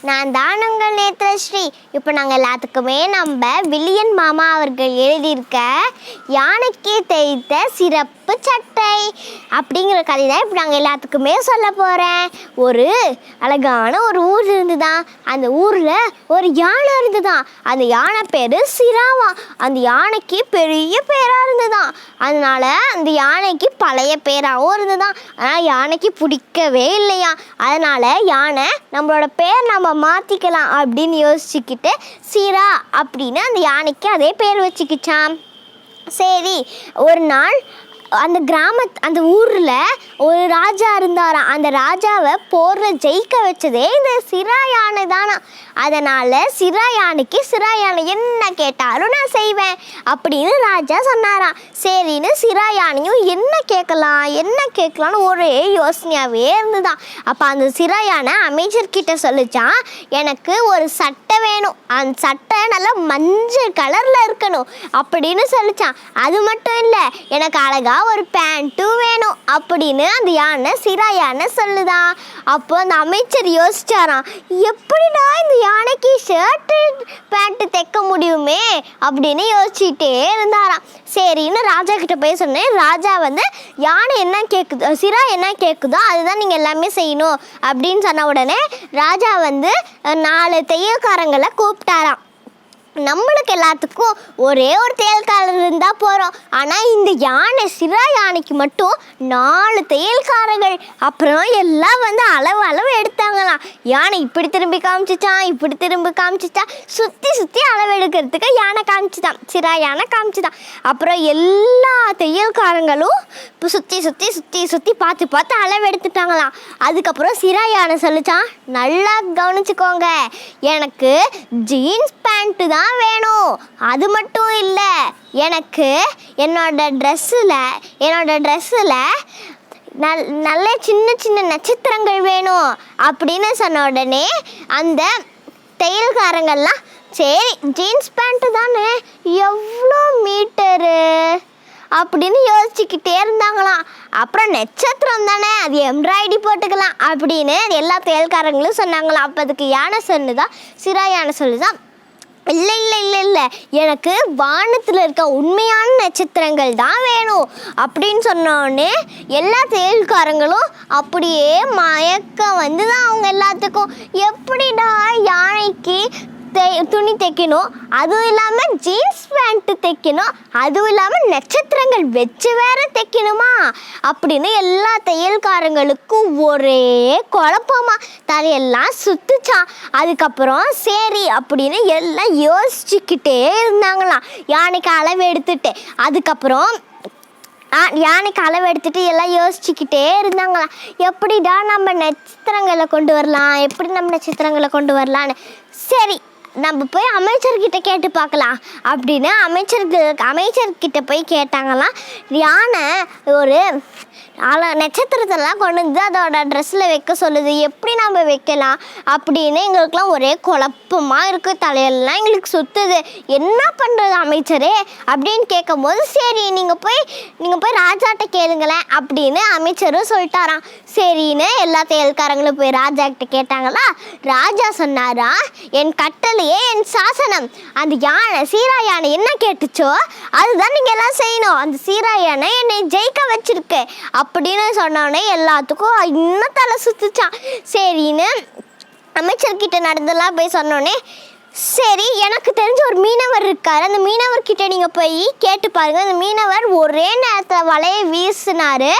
நான் தான் உங்கள் நேத்ரஸ்ரீ இப்போ நாங்கள் எல்லாத்துக்குமே நம்ம வில்லியன் மாமா அவர்கள் எழுதியிருக்க யானைக்கு தேய்த்த சிறப்பு சட்டை அப்படிங்கிற கதை தான் இப்போ நாங்கள் எல்லாத்துக்குமே சொல்ல போகிறேன் ஒரு அழகான ஒரு ஊர் இருந்துதான். அந்த ஊரில் ஒரு யானை இருந்துதான். அந்த யானை பேர் சிராவா. அந்த யானைக்கு பெரிய பேராக இருந்துதான். அதனால அந்த யானைக்கு பழைய பேராகவும் இருந்துதான். ஆனால் யானைக்கு பிடிக்கவே இல்லையா? அதனால யானை நம்மளோட பேர் பேர் நம்ம மாற்றிக்கலாம் அப்படின்னு யோசிச்சுக்கிட்டு சிரா அப்படின்னு அந்த யானைக்கு அதே பேர் வச்சுக்கிச்சான் சரி ஒரு நாள் அந்த கிராம அந்த ஊரில் ஒரு ராஜா இருந்தாராம். அந்த ராஜாவை போரில் ஜெயிக்க வச்சதே இந்த சிரா யானை தானா அதனால் சிரா யானைக்கு சிரா யானை என்ன கேட்டாலும் நான் செய்வேன் அப்படின்னு ராஜா சொன்னாராம் சரின்னு சிறா யானையும் என்ன கேட்கலாம் என்ன கேட்கலான்னு ஒரே யோசனையாகவே இருந்துதான். அப்போ அந்த சிரா யானை அமைச்சர்கிட்ட சொல்லிச்சான் எனக்கு ஒரு சட்டை வேணும். அந்த சட்டை நல்லா மஞ்சள் கலரில் இருக்கணும் அப்படின்னு சொல்லிச்சான். அது மட்டும் இல்லை எனக்கு அழகாக ஒரு பேண்ட்டும் வேணும் அப்படின்னு அந்த யானை சிரா யானை சொல்லுதான். அப்போ அந்த அமைச்சர் யோசிச்சாராம் எப்படிடா இந்த யானைக்கு ஷர்ட்டு பேண்ட்டு தைக்க முடியுமே அப்படின்னு யோசிச்சுட்டே இருந்தாராம். சரின்னு ராஜா கிட்ட போய் சொன்னேன் ராஜா வந்து யானை என்ன கேட்குதோ சிரா என்ன கேட்குதோ அதுதான் நீங்கள் எல்லாமே செய்யணும். அப்படின்னு சொன்ன உடனே ராஜா வந்து நாலு தையல்காரங்களை கூப்பிட்டாராம். நம்மளுக்கு எல்லாத்துக்கும் ஒரே ஒரு தேயல்காரர் இருந்தால் போகிறோம் ஆனால் இந்த யானை சிரா யானைக்கு மட்டும் நாலு தையல்காரர்கள் அப்புறம் எல்லாம் வந்து அளவு அளவு எடுத்தாங்களாம். யானை இப்படி திரும்பி காமிச்சிச்சான் இப்படி திரும்பி காமிச்சிச்சான் சுற்றி சுற்றி அளவு எடுக்கிறதுக்கு யானை காமிச்சிதான். சிரா யானை காமிச்சிதான். அப்புறம் எல்லா தையல்காரங்களும் இப்போ சுற்றி சுற்றி சுற்றி சுற்றி பார்த்து பார்த்து அளவு எடுத்துட்டாங்களாம். அதுக்கப்புறம் சிரா யானை சொல்லிச்சான் நல்லா கவனிச்சுக்கோங்க. எனக்கு ஜீன்ஸ் பேண்ட்டு தான் வேணும். அது மட்டும் இல்லை எனக்கு என்னோட ட்ரெஸ்ஸில் என்னோட ட்ரெஸ்ஸில் நல் நல்ல சின்ன சின்ன நட்சத்திரங்கள் வேணும். அப்படின்னு சொன்ன உடனே அந்த தையல்காரங்கள்லாம் சரி ஜீன்ஸ் பேண்ட்டு தானே எவ்வளோ மீட்டரு? அப்படின்னு யோசிச்சுக்கிட்டே இருந்தாங்களாம். அப்புறம் நட்சத்திரம் தானே அது எம்ப்ராய்டி போட்டுக்கலாம். அப்படின்னு எல்லா தையல்காரங்களும் சொன்னாங்களாம். அப்போ அதுக்கு யானை சொன்னுதான் சிரா யானை சொல்லுதான் இல்லை இல்லை இல்லை இல்லை. எனக்கு வானத்தில் இருக்க உண்மையான நட்சத்திரங்கள் தான் வேணும். அப்படின்னு சொன்னோடனே எல்லா செயல்காரங்களும் அப்படியே மயக்கம் வந்து தான் அவங்க எல்லாத்துக்கும். எப்படிடா யானைக்கு தை துணி தைக்கணும். அதுவும் இல்லாமல் ஜீன்ஸ் பேண்ட்டு தைக்கணும். அதுவும் இல்லாமல் நட்சத்திரங்கள் வச்சு வேற தைக்கணுமா? அப்படின்னு எல்லா தையல்காரங்களுக்கும் ஒரே குழப்பமா. தலையெல்லாம் சுத்துச்சான் அதுக்கப்புறம் சரி அப்படின்னு எல்லாம் யோசிச்சுக்கிட்டே இருந்தாங்களாம். யானைக்கு அளவு எடுத்துட்டு. அதுக்கப்புறம் ஆ, யானைக்கு அளவு எடுத்துகிட்டு எல்லாம் யோசிச்சுக்கிட்டே இருந்தாங்களாம். எப்படிடா நம்ம நட்சத்திரங்களை கொண்டு வரலாம்? எப்படி நம்ம நட்சத்திரங்களை கொண்டு வரலான்னு சரி நம்ம போய் அமைச்சர்கிட்ட கேட்டு பார்க்கலாம் அப்படின்னு அமைச்சர்கள் அமைச்சர்கிட்ட போய் கேட்டாங்களாம். யானை ஒரு அல நட்சத்திரத்தெல்லாம் கொண்டு வந்து அதோட ட்ரெஸ்ஸில் வைக்க சொல்லுது. எப்படி நம்ம வைக்கலாம் அப்படின்னு எங்களுக்குலாம் ஒரே குழப்பமாக இருக்குது தலையெல்லாம் எங்களுக்கு சுற்றுது என்ன பண்ணுறது அமைச்சரே அப்படின்னு கேட்கும்போது சரி நீங்கள் போய் நீங்கள் போய் ராஜாட்ட கேளுங்களேன் அப்படின்னு அமைச்சரும் சொல்லிட்டாராம். சரின்னு எல்லா செயல்காரங்களும் போய் ராஜா கிட்ட கேட்டாங்களா ராஜா சொன்னாரா என் கட்டளை யானையே என் சாசனம். அந்த யானை சீரா யானை என்ன கேட்டுச்சோ அதுதான் நீங்கள் எல்லாம் செய்யணும். அந்த சீரா யானை என்னை ஜெயிக்க வச்சிருக்கு. அப்படின்னு சொன்னோடனே எல்லாத்துக்கும் இன்னும் தலை சுத்துச்சான். சரின்னு அமைச்சர்கிட்ட நடந்தெல்லாம் போய் சொன்னோடனே சரி எனக்கு தெரிஞ்ச ஒரு மீனவர் இருக்கார். அந்த மீனவர்கிட்ட நீங்கள் போய் கேட்டு பாருங்க. அந்த மீனவர் ஒரே நேரத்தில் வலையை வீசினார்.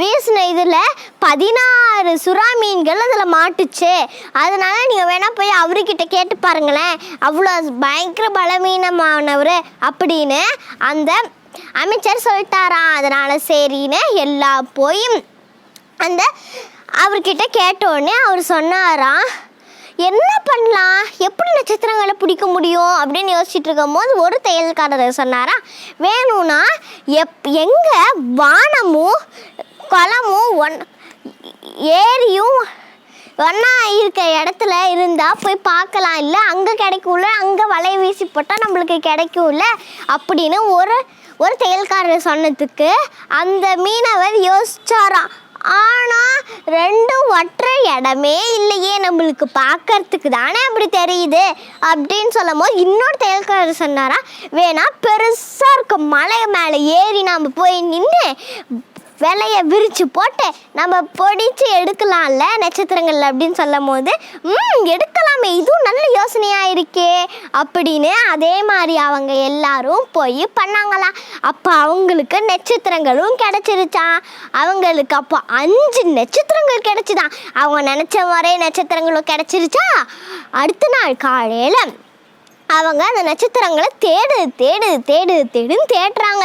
வீசின இதில் பதினாறு சுறா மீன்கள் அதில் மாட்டுச்சு. அதனால நீங்கள் வேணால் போய் அவர்கிட்ட கேட்டு பாருங்களேன். அவ்வளோ பயங்கர பலவீனமானவர் அப்படின்னு அந்த அமைச்சர் சொல்லிட்டாராம் அதனால் சரின்னு எல்லா போய் அந்த அவர்கிட்ட கேட்டோடனே அவர் சொன்னாராம் என்ன பண்ணலாம் எப்படி நட்சத்திரங்களை பிடிக்க முடியும்? அப்படின்னு யோசிச்சுட்டு இருக்கும்போது ஒரு தையல்காரர் சொன்னாரா வேணும்னா எப் எங்கே வானமும் குளமும் ஒன் ஏரியும் ஒன்றா இருக்க இடத்துல இருந்தால் போய் பார்க்கலாம். இல்லை அங்கே கிடைக்கும்ல அங்கே வலையை வீசி போட்டால் நம்மளுக்கு கிடைக்கும்ல அப்படின்னு ஒரு ஒரு தையல்காரர் சொன்னதுக்கு அந்த மீனவர் யோசிச்சாராம். ஆனால் ரெண்டும் ஒற்றை இடமே இல்லையே நம்மளுக்கு பார்க்கறதுக்கு தானே அப்படி தெரியுது அப்படின்னு சொல்லும் போது இன்னொரு தையல்காரர் சொன்னாரா வேணா பெருசாக இருக்க மலை மேலே ஏறி நாம் போய் நின்று விலையை விரித்து போட்டு நம்ம பொடிச்சு எடுக்கலாம்ல நட்சத்திரங்கள் அப்படின்னு சொல்லும் போது எடுக்கலாமே இதுவும் நல்ல யோசனையாக இருக்கே அப்படின்னு அதே மாதிரி அவங்க எல்லாரும் போய் பண்ணாங்களாம் அப்போ அவங்களுக்கு நட்சத்திரங்களும் கிடச்சிருச்சான் அவங்களுக்கு அப்போ அஞ்சு நட்சத்திரங்கள் கிடச்சிதான் அவங்க நினச்ச மாதிரியே நட்சத்திரங்களும் கிடச்சிருச்சா. அடுத்த நாள் காலையில் அவங்க அந்த நட்சத்திரங்களை தேடு தேடு தேடு தேடுன்னு தேடுறாங்க.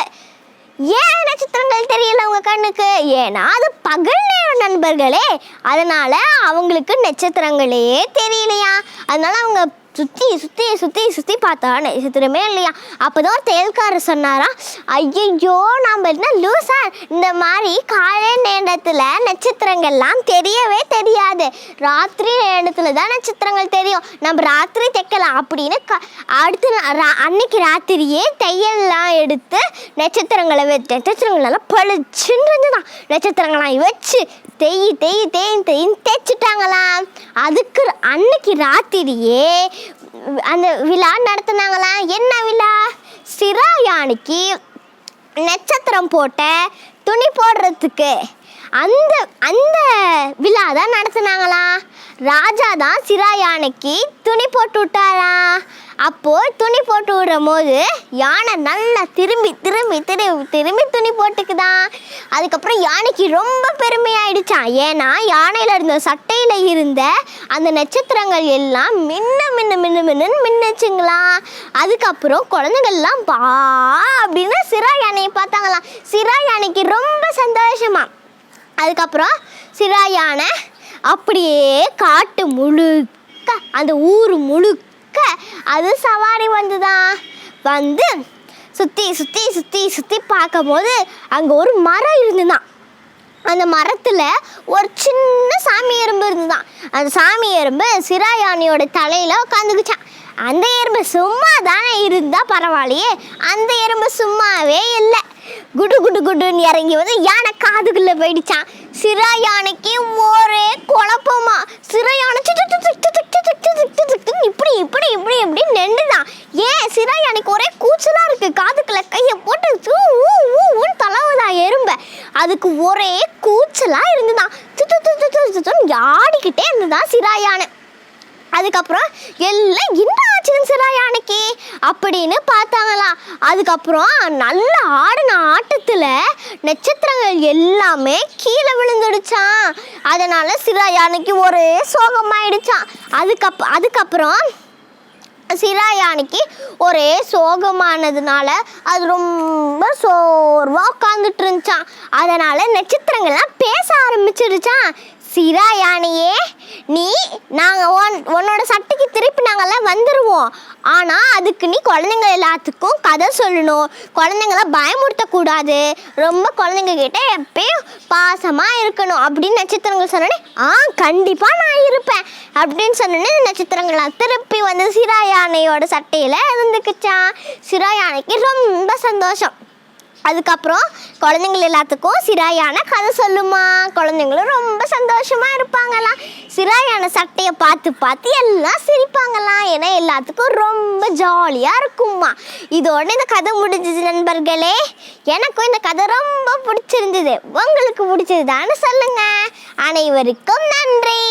ஏன் நட்சத்திரங்கள் தெரியல உங்க கண்ணுக்கு? ஏன்னா அது பகல் நேரம் நண்பர்களே. அதனால அவங்களுக்கு நட்சத்திரங்களே தெரியலையா? அதனால அவங்க சுற்றி சுற்றி சுற்றி சுற்றி பார்த்தா நட்சத்திரமே இல்லையா? அப்போதான் ஒரு தேல்காரர் சொன்னாரா ஐயையோ நாம் என்ன லூசா? இந்த மாதிரி காலை நேரத்தில் நட்சத்திரங்கள்லாம் தெரியவே தெரியாது. ராத்திரி நேரத்தில் தான் நட்சத்திரங்கள் தெரியும். நம்ம ராத்திரி தைக்கலாம். அப்படின்னு க அடுத்த அன்னைக்கு ராத்திரியே தையல்லாம் எடுத்து நட்சத்திரங்களை வச்சு நட்சத்திரங்களெல்லாம் பளிச்சுன்னு இருந்துதான் நட்சத்திரங்களாம் வச்சு தேய் தேய் தேய் தெய்ன்னு தேய்ச்சிட்டாங்களாம். அதுக்கு அன்னைக்கு ராத்திரியே அந்த விழா நடத்துனாங்களாம் என்ன விழா? சிரா யானைக்கு நட்சத்திரம் போட்ட துணி போடுறதுக்கு. அந்த அந்த விழா தான் நடத்துனாங்களா? ராஜா தான் சிரா யானைக்கு துணி போட்டு விட்டாரா? அப்போது துணி போட்டு விடும் போது யானை நல்லா திரும்பி திரும்பி திரும்பி திரும்பி துணி போட்டுக்குதான் அதுக்கப்புறம் யானைக்கு ரொம்ப பெருமையாயிடுச்சான் ஏன்னா யானையில் இருந்த சட்டையில் இருந்த அந்த நட்சத்திரங்கள் எல்லாம் மின்ன மின்ன மின்ன மின்னு மின்னுச்சுங்களாம் அதுக்கப்புறம் குழந்தைங்கள்லாம் பா அப்படின்னு சிரா யானையை பார்த்தாங்களாம் சிரா யானைக்கு ரொம்ப சந்தோஷமா. அதுக்கப்புறம் சிரா யானை அப்படியே காட்டு முழுக்க அந்த ஊர் முழுக்க அது சவாரி வந்துதான் வந்து சுற்றி சுற்றி சுற்றி சுற்றி பார்க்கும்போது அங்கே ஒரு மரம் இருந்துதான் அந்த மரத்தில் ஒரு சின்ன சாமி எறும்பு இருந்துதான் அந்த சாமி எறும்பு சிரா யானையோட தலையில் உட்காந்துக்குச்சான் அந்த எறும்பு சும்மா தானே இருந்தால் பரவாயில்லையே. அந்த எறும்பு சும்மாவே இல்லை. குடு குடு குடுன்னு இறங்கி வந்து யானை காதுக்குள்ளே போயிடுச்சான் சிரா யானைக்கு ஒரே குழப்பமா. சிரா யானை திக்கு சிட்டு இப்படி இப்படி இப்படி இப்படி நின்றுதான் ஏன் சிரா யானைக்கு ஒரே கூச்சலாக இருக்கு. காதுக்குள்ள கையை போட்டு ஊ ஊ ஊன்னு தலவுதான் எறும்ப. அதுக்கு ஒரே கூச்சலாக இருந்துதான் துத்து துத்து துத்து துத்துன்னு ஆடிக்கிட்டே இருந்துதான் சிரா யானை அதுக்கப்புறம் எல்லாம் என்ன ஆச்சுன்னு சிரா யானைக்கு அப்படின்னு பார்த்தாங்களாம் அதுக்கப்புறம் நல்லா ஆடின ஆட்டத்தில் நட்சத்திரங்கள் எல்லாமே கீழே விழுந்துடுச்சான் அதனால சிரா யானைக்கு ஒரே சோகமாயிடுச்சான் அதுக்கப் அதுக்கப்புறம் சிரா யானைக்கு ஒரே சோகமானதுனால அது ரொம்ப சோர்வாக உட்காந்துட்டு இருந்துச்சான் அதனால நட்சத்திரங்கள்லாம் பேச ஆரம்பிச்சிருச்சான் சிரா யானையே நீ நாங்கள் உன் உன்னோட சட்டைக்கு திருப்பி நாங்கள்லாம் வந்துடுவோம் ஆனால் அதுக்கு நீ குழந்தைங்க எல்லாத்துக்கும் கதை சொல்லணும். குழந்தைங்கள பயமுறுத்தக்கூடாது. ரொம்ப குழந்தைங்க கிட்டே எப்பயும் பாசமாக இருக்கணும் அப்படின்னு நட்சத்திரங்கள் சொன்னோடனே ஆ கண்டிப்பாக நான் இருப்பேன். அப்படின்னு சொன்னோடனே நட்சத்திரங்கள்லாம் திருப்பி வந்து சிரா யானையோட சட்டையில் இருந்துக்குச்சான் சிரா யானைக்கு ரொம்ப சந்தோஷம். அதுக்கப்புறம் குழந்தைங்கள் எல்லாத்துக்கும் சிராயான கதை சொல்லுமா. குழந்தைங்களும் ரொம்ப சந்தோஷமாக இருப்பாங்களாம். சிராயான சட்டையை பார்த்து பார்த்து எல்லாம் சிரிப்பாங்களாம். ஏன்னா எல்லாத்துக்கும் ரொம்ப ஜாலியாக இருக்குமா இதோட இந்த கதை முடிஞ்சது நண்பர்களே. எனக்கும் இந்த கதை ரொம்ப பிடிச்சிருந்தது. உங்களுக்கு பிடிச்சதுதான்னு சொல்லுங்கள் அனைவருக்கும் நன்றி.